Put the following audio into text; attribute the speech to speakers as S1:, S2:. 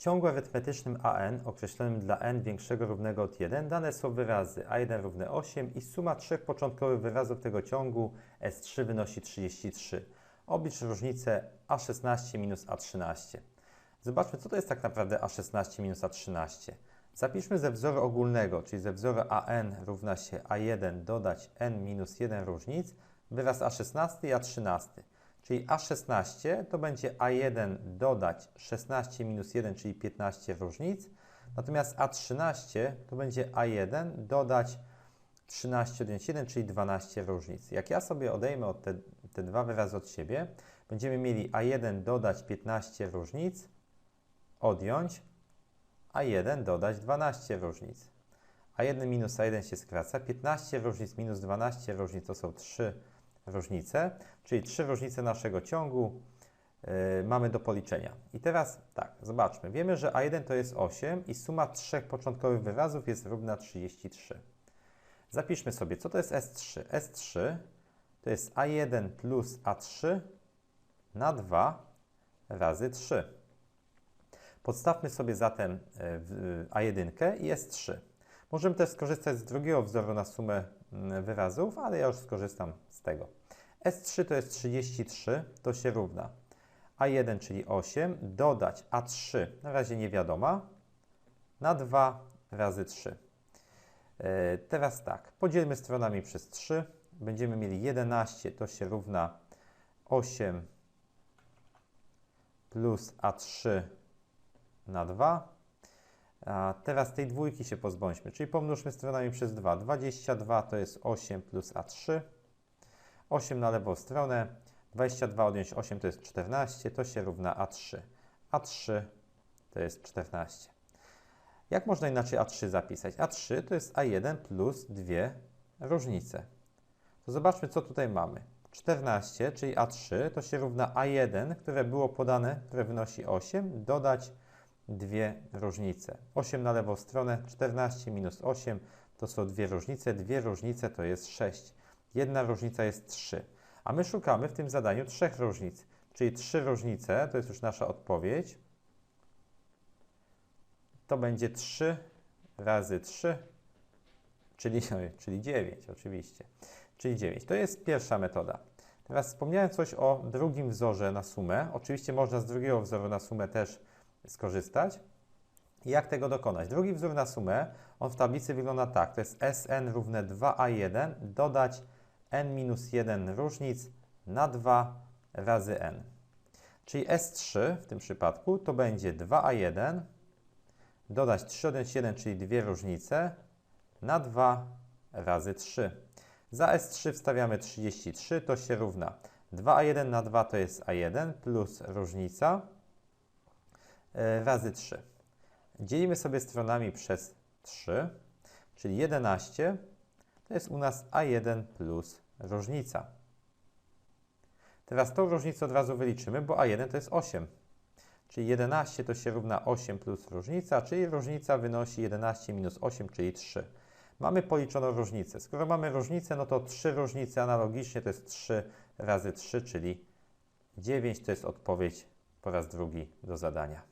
S1: ciągu arytmetycznym AN określonym dla n większego równego od 1 dane są wyrazy a1 równe 8 i suma trzech początkowych wyrazów tego ciągu S3 wynosi 33. Oblicz różnicę A16 minus A13. Zobaczmy, co to jest tak naprawdę A16 minus A13. Zapiszmy ze wzoru ogólnego, czyli ze wzoru AN równa się A1 dodać n minus 1 różnic, wyraz A16 i A13. Czyli A16 to będzie A1 dodać 16 minus 1, czyli 15 różnic. Natomiast A13 to będzie A1 dodać 13 odjąć 1, czyli 12 różnic. Jak ja sobie odejmę od te, te dwa wyrazy od siebie, będziemy mieli A1 dodać 15 różnic, odjąć A1 dodać 12 różnic. A1 minus A1 się skraca, 15 różnic minus 12 różnic to są 3 różnice, czyli trzy różnice naszego ciągu yy, mamy do policzenia. I teraz tak, zobaczmy. Wiemy, że A1 to jest 8 i suma trzech początkowych wyrazów jest równa 33. Zapiszmy sobie, co to jest S3. S3 to jest A1 plus A3 na 2 razy 3. Podstawmy sobie zatem yy, A1 i S3. Możemy też skorzystać z drugiego wzoru na sumę mm, wyrazów, ale ja już skorzystam z tego. S3 to jest 33, to się równa A1, czyli 8, dodać A3, na razie nie wiadoma, na 2 razy 3. E, teraz tak, podzielmy stronami przez 3. Będziemy mieli 11, to się równa 8 plus A3 na 2. A teraz tej dwójki się pozbądźmy, czyli pomnóżmy stronami przez 2. 22 to jest 8 plus A3. 8 na lewą stronę, 22 odjąć 8 to jest 14, to się równa A3. A3 to jest 14. Jak można inaczej A3 zapisać? A3 to jest A1 plus dwie różnice. To zobaczmy, co tutaj mamy. 14, czyli A3, to się równa A1, które było podane, które wynosi 8, dodać dwie różnice. 8 na lewą stronę, 14 minus 8 to są dwie różnice, dwie różnice to jest 6. Jedna różnica jest 3. A my szukamy w tym zadaniu trzech różnic. Czyli trzy różnice, to jest już nasza odpowiedź. To będzie 3 razy 3, czyli, czyli 9 oczywiście. Czyli 9. To jest pierwsza metoda. Teraz wspomniałem coś o drugim wzorze na sumę. Oczywiście można z drugiego wzoru na sumę też skorzystać. Jak tego dokonać? Drugi wzór na sumę, on w tablicy wygląda tak. To jest Sn równe 2a1 dodać n-1 różnic na 2 razy n. Czyli S3 w tym przypadku to będzie 2A1 dodać 3 odjąć 1, czyli dwie różnice, na 2 razy 3. Za S3 wstawiamy 33, to się równa 2A1 na 2 to jest A1 plus różnica razy 3. Dzielimy sobie stronami przez 3, czyli 11 to jest u nas A1 plus różnica. Teraz tą różnicę od razu wyliczymy, bo A1 to jest 8. Czyli 11 to się równa 8 plus różnica, czyli różnica wynosi 11 minus 8, czyli 3. Mamy policzoną różnicę. Skoro mamy różnicę, no to 3 różnice analogicznie to jest 3 razy 3, czyli 9 to jest odpowiedź po raz drugi do zadania.